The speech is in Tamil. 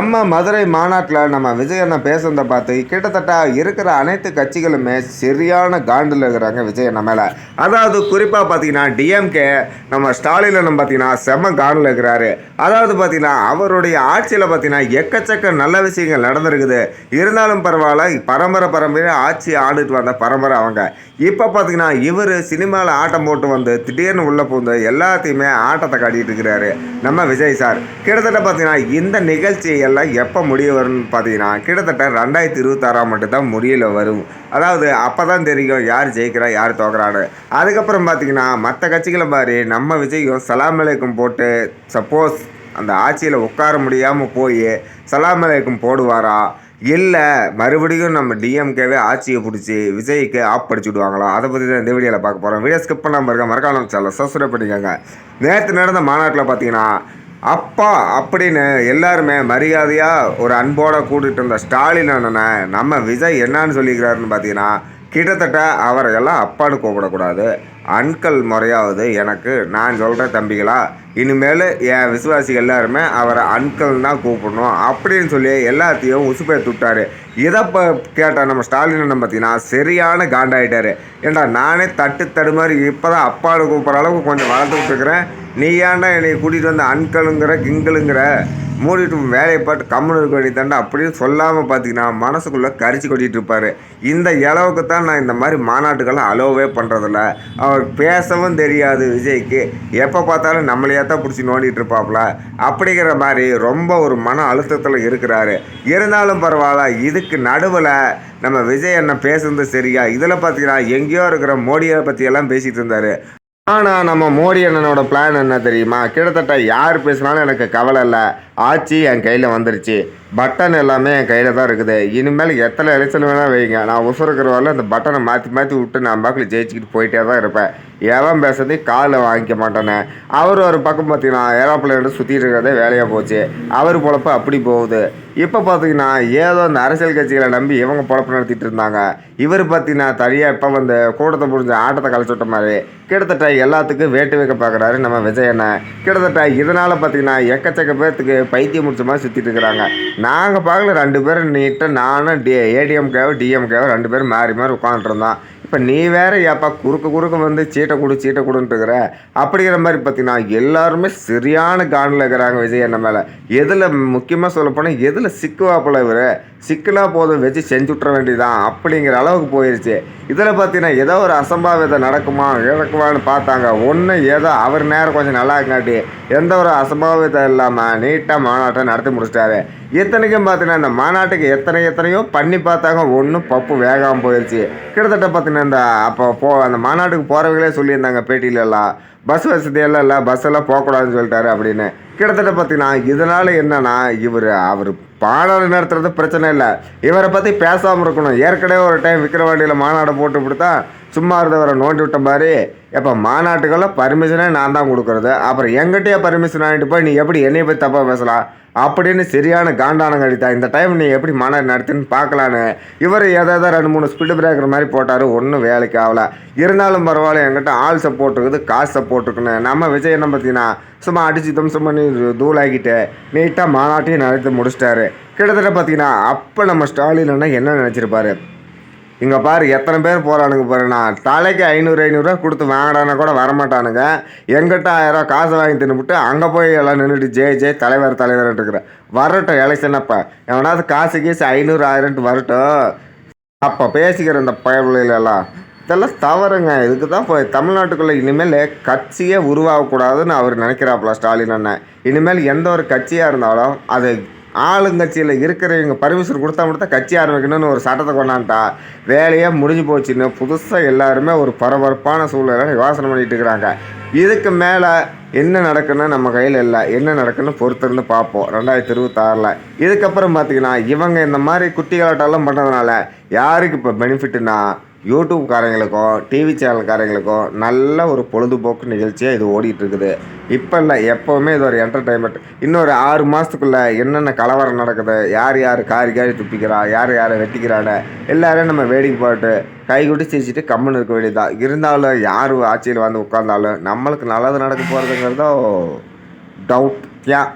நம்ம மதுரை மாநாட்டில் நம்ம விஜய் அண்ணன் பேசுனதை பார்த்து கிட்டத்தட்ட இருக்கிற அனைத்து கட்சிகளுமே சரியான காண்டில் இருக்கிறாங்க விஜய் மேலே. அதாவது குறிப்பாக பார்த்தீங்கன்னா டிஎம்கே நம்ம ஸ்டாலின் பார்த்தீங்கன்னா செம்ம காண்டில் இருக்கிறாரு. அதாவது பார்த்தீங்கன்னா அவருடைய ஆட்சியில் பார்த்தீங்கன்னா எக்கச்சக்க நல்ல விஷயங்கள் நடந்திருக்குது. இருந்தாலும் பரவாயில்ல பரம்பரை பரம்பரை ஆட்சி ஆண்டுட்டு வந்த பரம்பரை அவங்க. இப்போ பார்த்தீங்கன்னா இவர் சினிமாவில் ஆட்டம் போட்டு வந்து திடீர்னு உள்ளே பூந்து எல்லாத்தையுமே ஆட்டத்தை காட்டிட்டு இருக்கிறாரு நம்ம விஜய் சார். கிட்டத்தட்ட பார்த்தீங்கன்னா இந்த நிகழ்ச்சி எல்லாம் எப்போ முடிய வரும்னு பார்த்தீங்கன்னா கிட்டத்தட்ட ரெண்டாயிரத்தி இருபத்தாறாம் மட்டும்தான் முடியல வரும். அதாவது அப்போ தான் தெரியும் யார் ஜெயிக்கிறா யார் தோக்குறான்னு. அதுக்கப்புறம் பார்த்தீங்கன்னா மற்ற கட்சிகளை மாதிரி நம்ம விஜயும் சலாமலைக்கும் போட்டு சப்போஸ் அந்த ஆட்சியில் உட்கார முடியாமல் போய் சலாமலைக்கும் போடுவாரா? இல்லை மறுபடியும் நம்ம டிஎம்கேவே ஆட்சியை பிடிச்சி விஜய்க்கு ஆப் படிச்சு விடுவாங்களா? அதை பற்றி தான் இந்த வீடியோவில் பார்க்க போகிறோம் வீடியோ ஸ்கிப் பண்ணாமல் இருக்க மறக்காம சேனல் சப்ஸ்கிரைப் பண்ணிக்கோங்க. நேற்று நடந்த மாநாட்டில் பார்த்தீங்கன்னா அப்பா அப்படின்னு எல்லாருமே மரியாதையாக ஒரு அன்போடு கூட்டிகிட்டு இருந்த ஸ்டாலின் அண்ணனை நம்ம விஜய் என்னான்னு சொல்லிக்கிறாருன்னு பார்த்தீங்கன்னா கிட்டத்தட்ட அவரையெல்லாம் அப்பான்னு கூப்பிடக்கூடாது. அன்கல் முறையாவது எனக்கு நான் சொல்கிறேன் தம்பிகளா இனிமேல் என் விசுவாசிகள் எல்லாருமே அவரை அன்கல் தான் கூப்பிடணும் அப்படின்னு சொல்லி எல்லாத்தையும் உசுப்பே துட்டாரு. இதை இப்போ கேட்ட நம்ம ஸ்டாலின் அண்ணன் பார்த்தீங்கன்னா சரியான காண்டாயிட்டார். ஏண்டா நானே தட்டு தடுமாறி இப்போ தான் அப்பான்னு கூப்பிட்ற அளவுக்கு கொஞ்சம் வளர்த்துக்கிட்டு இருக்கிறேன். நீ ஏன்டா என்னை கூட்டிகிட்டு வந்து அன்கலுங்கிற கிங்களுங்கிற? மூடிட்டு வேலையை பார்த்து கம்முன்னு இருக்க வேண்டியதாண்டா அப்படின்னு சொல்லாமல் பார்த்தீங்கன்னா மனசுக்குள்ளே கரிச்சு கொட்டிகிட்டு இருப்பார். இந்த இளவுக்கு தான் நான் இந்த மாதிரி மாநாட்டுக்கெல்லாம் அலோவே பண்ணுறதில்ல அவர் பேசவும் தெரியாது விஜய்க்கு. எப்போ பார்த்தாலும் நம்மளையே தான் பிடிச்சி நோண்டிகிட்டு இருப்பாப்புல அப்படிங்கிற மாதிரி ரொம்ப ஒரு மன அழுத்தத்தில் இருக்கிறாரு. இருந்தாலும் பரவாயில்ல இதுக்கு நடுவில் நம்ம விஜய் அண்ணன் பேசுனது சரியா? இதில் பார்த்தீங்கன்னா எங்கேயோ இருக்கிற மோடியை பற்றியெல்லாம் பேசிகிட்டு இருந்தார். ஆனால் நம்ம மோடி அண்ணனோட பிளான் என்ன தெரியுமா? கிட்டத்தட்ட யார் பேசினாலும் எனக்கு கவலை இல்லை. ஆட்சி என் கையில் வந்துருச்சு. பட்டன் எல்லாமே என் கையில் தான் இருக்குது. இனிமேல் எத்தனை எலெக்ஷன் வேணால் வைங்க. நான் உசுருக்கிற வரல அந்த பட்டனை மாற்றி மாற்றி விட்டு நான் பாக்கில் ஜெயிச்சுக்கிட்டு போயிட்டே தான் இருப்பேன். எவன் பேசுறது காலில் வாங்கிக்க மாட்டேனே. அவர் ஒரு பக்கம் பார்த்தீங்கன்னா ஏரோப்ளேன் சுற்றிட்டு இருக்கிறதே வேலையாக போச்சு. அவர் பொழப்பு அப்படி போகுது. இப்போ பார்த்தீங்கன்னா ஏதோ இந்த அரசியல் கட்சிகளை நம்பி இவங்க பொழப்பு நடத்திட்டு இருந்தாங்க. இவர் பார்த்தீங்கன்னா தனியாக இப்போ வந்து கூட்டத்தை முடிஞ்ச ஆட்டத்தை கலைச்சுட்ட விட்ட மாதிரி. கிட்டத்தட்ட எல்லாத்துக்கும் வேட்டு வைக்க பார்க்குறாரு நம்ம விஜயனை கிட்டத்தட்ட இதனால் பார்த்தீங்கன்னா எக்கச்சக்க பேர்த்துக்கு பைத்தியம் முடிச்ச மாதிரி சுற்றிட்டு இருக்கிறாங்க. நாங்கள் பார்க்கல ரெண்டு பேரும் நீட்டாக நானும் டி ஏடிஎம்கேவோ டிஎம்கேவோ ரெண்டு பேரும் மாறி மாறி உட்காந்துட்டு இருந்தோம் இப்போ நீ வேற ஏப்பா குறுக்க குறுக்க வந்து சீட்டை கொடு சீட்டை கொடுன்ட்டு இருக்கிற? அப்படிங்கிற மாதிரி பார்த்தீங்கன்னா எல்லாருமே சரியான காண்டில் இருக்கிறாங்க விஜய் என்ன மேலே. எதில் முக்கியமாக சொல்லப்போனால் எதில் சிக்குவாப்பில் இவர்? சிக்கனா போதும் வச்சு செஞ்சு விட்ற வேண்டியதான் அப்படிங்கிற அளவுக்கு போயிடுச்சு இதில் பார்த்தீங்கன்னா ஏதோ ஒரு அசம்பாவிதம் நடக்குமா நடக்குமான்னு பார்த்தாங்க. ஒன்று ஏதோ அவர் நேரம் கொஞ்சம் நல்லா இருக்காட்டி எந்த ஒரு அசம்பாவிதம் இல்லாமல் நீட்டாக மாநாட்டை நடத்தி முடிச்சிட்டாரு. இத்தனைக்கும் பார்த்தீங்கன்னா இந்த மாநாட்டுக்கு எத்தனை எத்தனையோ பண்ணி பார்த்தாங்க. ஒன்றும் பப்பு வேகாமல் போயிடுச்சு கிட்டத்தட்ட பார்த்தீங்கன்னா இந்த அப்போ போ அந்த மாநாட்டுக்கு போகிறவங்களே சொல்லியிருந்தாங்க பேட்டியிலலாம் பஸ் வசதி எல்லாம் இல்லை பஸ்ஸெல்லாம் போகக்கூடாதுன்னு சொல்லிட்டாரு அப்படின்னு. கிட்டத்தட்ட பார்த்தீங்கன்னா இதனால் என்னன்னா இவர் அவர் பாடல் நடத்துறது பிரச்சனை இல்லை. இவரை பற்றி பேசாமல் இருக்கணும். ஏற்கனவே ஒரு டைம் விக்கிரவாண்டியில் மாநாடு போட்டு கொடுத்தா சும்மா இருந்தவரை நோண்டி விட்ட மாதிரி எப்போ மாநாட்டுக்கெல்லாம் பர்மிஷனே நான் தான் கொடுக்குறது. அப்புறம் எங்கிட்டயே பர்மிஷன் வாங்கிட்டு போய் நீ எப்படி என்னைய போய் தப்பாக பேசலாம் அப்படின்னு சரியான காண்டானம் கழித்தா இந்த டைம் நீ எப்படி மாநாடு நடத்துன்னு பார்க்கலான்னு? இவர் எதாவது ரெண்டு மூணு ஸ்பீடு பிரேக்கர் மாதிரி போட்டார் ஒன்றும் வேலைக்கு ஆகல. இருந்தாலும் பரவாயில்ல எங்கிட்ட ஆள் சப்போர்ட் இருக்குது காசு சப்போர்ட் இருக்குன்னு. நம்ம விஜய் என்ன பார்த்தீங்கன்னா சும்மா அடிச்சு தம்சம் பண்ணி தூளாக்கிட்டு நீட்டாக மாநாட்டையும் நடத்தி முடிச்சிட்டாரு. கிட்டத்தட்ட பார்த்தீங்கன்னா அப்போ நம்ம ஸ்டாலின் என்ன நினச்சிருப்பாரு? இங்கே பாரு எத்தனை பேர் போகிறானுங்க பாருண்ணா தலைக்கு ஐநூறு ஐநூறுரூவா கொடுத்து வாங்கடானா கூட வரமாட்டானுங்க. எங்கிட்ட ஆயிரம் காசு வாங்கி தின்னுபிட்டு அங்கே போய் எல்லாம் நின்றுட்டு ஜெய் ஜெய் தலைவர் தலைவர்ன்ட்டுருக்குறேன் வரட்டும் எலெக்ஷன் எவனாவது காசு கீசு ஐநூறு ஆயிரம்ட்டு வரட்டும். அப்போ பேசிக்கிற இந்த பயவில்லாம் இதெல்லாம் தவறுங்க. இதுக்கு தான் இப்போ தமிழ்நாட்டுக்குள்ளே இனிமேல் கட்சியே உருவாகக்கூடாதுன்னு அவர் நினைக்கிறாப்புல ஸ்டாலின் அண்ணன். இனிமேல் எந்த ஒரு கட்சியாக இருந்தாலும் அது ஆளுங்கட்சியில் இருக்கிறவங்க பர்மிஷன் கொடுத்தா மட்டும் தான் கட்சி ஆரம்பிக்கணும்னு ஒரு சட்டத்தை கொண்டாண்டா வேலையே முடிஞ்சு போச்சுன்னு புதுசாக எல்லாருமே ஒரு பரபரப்பான சூழ்நிலை யோசனை பண்ணிகிட்டு இருக்கிறாங்க. இதுக்கு மேலே என்ன நடக்குன்னு நம்ம கையில் இல்லை. என்ன நடக்குன்னு பொறுத்திருந்து பார்ப்போம். ரெண்டாயிரத்தி இருபத்தாறில். இதுக்கப்புறம் பார்த்தீங்கன்னா இவங்க இந்த மாதிரி குட்டி கலாட்டெல்லாம் பண்ணுறதுனால யாருக்கு இப்போ பெனிஃபிட்டுனா யூடியூப்காரங்களுக்கும் டிவி சேனல்காரங்களுக்கும் நல்ல ஒரு பொழுதுபோக்கு நிகழ்ச்சியாக இது ஓடிட்டு இருக்குது இப்போ இல்லை எப்போவுமே இது ஒரு என்டர்டைன்மெண்ட் இன்னொரு ஆறு மாதத்துக்குள்ளே என்னென்ன கலவரம் நடக்குது யார் யார் காரி காரி துப்பிக்கிறா யார் யாரை வெட்டிக்கிறான்னு எல்லோரும் நம்ம வேடிக்கை போட்டு கை கொட்டி சிரிச்சிட்டு கம்முன்னு இருக்க வேண்டியதுதான். இருந்தாலும் யார் ஆட்சியில் வந்து உட்காந்தாலும் நம்மளுக்கு நல்லது நடக்க போகிறதுங்கிறதோ டவுட் ஏன்